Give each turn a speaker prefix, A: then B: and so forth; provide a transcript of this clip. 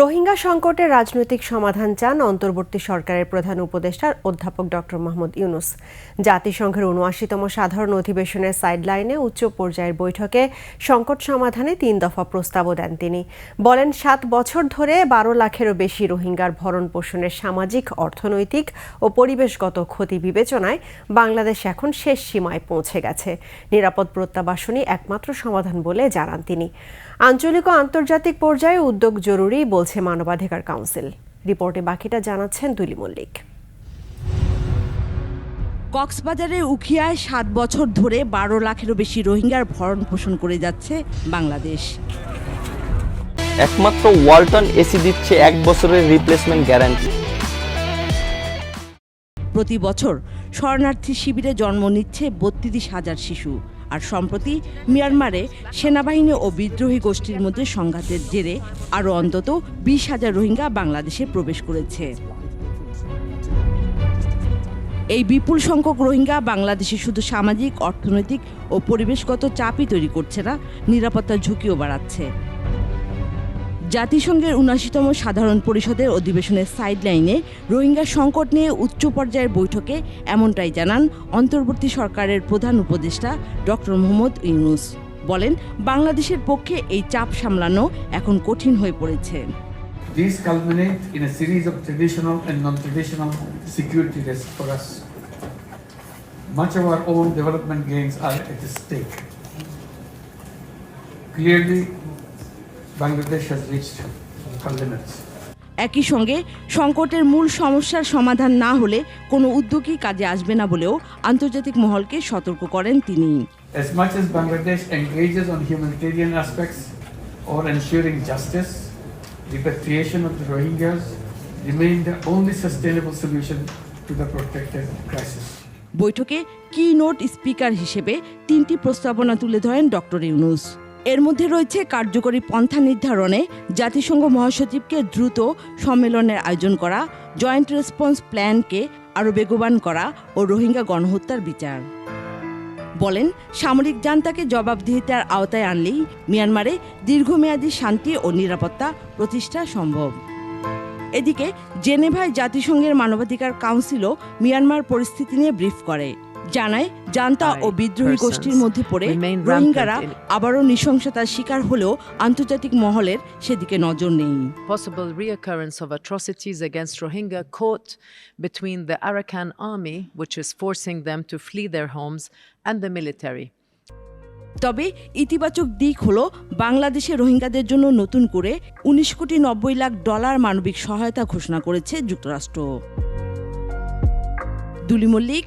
A: রোহিঙ্গা সংকটের রাজনৈতিক সমাধান চান অন্তর্বর্তী সরকারের প্রধান উপদেষ্টা অধ্যাপক ডক্টর মাহমুদ ইউনুস। জাতিসংঘের উনআশিতম সাধারণ অধিবেশনের সাইডলাইনে উচ্চ পর্যায়ের বৈঠকে সংকট সমাধানে তিন দফা প্রস্তাবও দেন তিনি। বলেন, সাত বছর ধরে বারো লাখেরও বেশি রোহিঙ্গার ভরণ পোষণের সামাজিক, অর্থনৈতিক ও পরিবেশগত ক্ষতি বিবেচনায় বাংলাদেশ এখন শেষ সীমায় পৌঁছে গেছে। নিরাপদ প্রত্যাবাসনই একমাত্র সমাধান বলে জানান তিনি। আঞ্চলিক ও আন্তর্জাতিক পর্যায়ে উদ্যোগ জরুরি বলছে মানবাধিকার কাউন্সিল। রিপোর্টে বাকিটা জানাচ্ছেন দুলি মল্লিক।
B: কক্সবাজারের উখিয়ায় সাত বছর ধরে বারো লাখেরও বেশি রোহিঙ্গার ভরণ পোষণ করে যাচ্ছে বাংলাদেশ।
C: একমাত্র ওয়ালটন এসি দিচ্ছে এক বছরের রিপ্লেসমেন্ট গ্যারান্টি
B: প্রতি বছর শরণার্থী শিবিরে জন্ম নিচ্ছে বত্রিশ হাজার শিশু। আর সম্প্রতি মিয়ানমারে সেনাবাহিনী ও বিদ্রোহী গোষ্ঠীর মধ্যে সংঘাতের জেরে আরও অন্তত বিশ হাজার রোহিঙ্গা বাংলাদেশে প্রবেশ করেছে। এই বিপুল সংখ্যক রোহিঙ্গা বাংলাদেশে শুধু সামাজিক, অর্থনৈতিক ও পরিবেশগত চাপই তৈরি করছে না, নিরাপত্তার ঝুঁকিও বাড়াচ্ছে। জাতিসংঘের উনআশিতম সাধারণ পরিষদের অধিবেশনের সাইডলাইনে রোহিঙ্গা সংকট নিয়ে উচ্চ পর্যায়ের বৈঠকে এমনটাই জানান অন্তর্বর্তী সরকারের প্রধান উপদেষ্টা ডক্টর মোহাম্মদ ইউনুস বলেন বাংলাদেশের পক্ষে এই চাপ সামলানো এখন কঠিন হয়ে পড়েছে
D: in a series of traditional and non-traditional security risks for us. Much of our own development gains are at stake. Clearly, Bangladesh has reached her limits.
B: একই সঙ্গে সংকটের মূল সমস্যার সমাধান না হলে কোনো উদ্যোগই কাজে আসবে না বলেও আন্তর্জাতিক মহলকে সতর্ক করেন তিনি
D: As much as Bangladesh engages on humanitarian aspects or ensuring justice, repatriation of the Rohingyas remain the only sustainable solution to the protracted crisis.
B: বৈঠকে কি নোট স্পিকার হিসেবে তিনটি প্রস্তাবনা তুলে ধরেন ডক্টর ইউনুস এর মধ্যে রয়েছে কার্যকরী পন্থা নির্ধারণে জাতিসংঘ মহাসচিবকে দ্রুত সম্মেলনের আয়োজন করা, জয়েন্ট রেসপন্স প্ল্যানকে আরও বেগবান করা ও রোহিঙ্গা গণহত্যার বিচার। বলেন, সামরিক জান্তাকে জবাবদিহিতার আওতায় আনলেই মিয়ানমারে দীর্ঘমেয়াদী শান্তি ও নিরাপত্তা প্রতিষ্ঠা সম্ভব। এদিকে জেনেভায় জাতিসংঘের মানবাধিকার কাউন্সিলও মিয়ানমার পরিস্থিতি নিয়ে ব্রিফ করে। জানায় জান্তা ও বিদ্রোহী গোষ্ঠীর মধ্যে পড়ে রোহিঙ্গারা আবারও নৃশংসতার শিকার হলেও আন্তর্জাতিক মহলের সেদিকে নজর নেই
E: possible reoccurrence of atrocities against Rohingya caught between the Arakan army, which is forcing them to flee their homes, and the military.
B: তবে ইতিবাচক দিক হলো বাংলাদেশে রোহিঙ্গাদের জন্য নতুন করে উনিশ কোটি নব্বই লাখ ডলার মানবিক সহায়তা ঘোষণা করেছে যুক্তরাষ্ট্র Duli Mallick